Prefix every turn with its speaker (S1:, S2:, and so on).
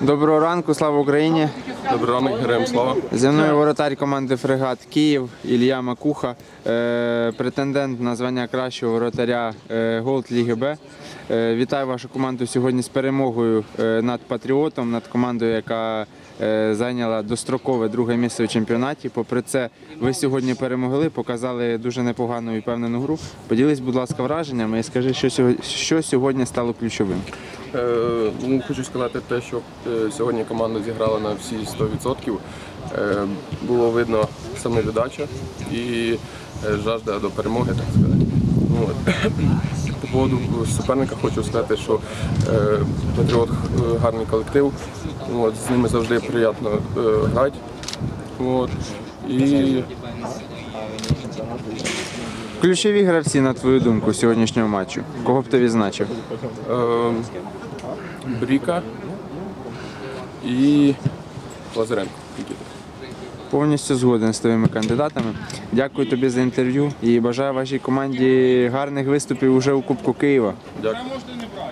S1: Доброго ранку, слава Україні!
S2: Добрий ранок, героям слава.
S1: Зі мною воротар команди Фрегат Київ Ілля Макуха, е, претендент на звання кращого воротаря е, Голд Ліги Б. Е, Вітаю вашу команду сьогодні з перемогою над Патріотом, над командою, яка зайняла дострокове друге місце у чемпіонаті. Попри це, ви сьогодні перемогли, показали дуже непогану і впевнену гру. Поділись, будь ласка, враженнями і скажи, що сьогодні стало ключовим.
S2: Е, ну, хочу сказати те, що е, сьогодні команда зіграла на всі 100%. Е, було видно самовіддача і е, жажда до перемоги, так сказати. По поводу суперника хочу сказати, що Патріот гарний колектив. От, з ними завжди приємно грати. От. І
S1: Ключові гравці, на твою думку, сьогоднішнього матчу. Кого б ти відзначив?
S2: е, Бріка і Лазаренко.
S1: Повністю згоден з твоїми кандидатами. Дякую тобі за інтерв'ю і бажаю вашій команді гарних виступів уже у Кубку Києва.
S2: Дякую.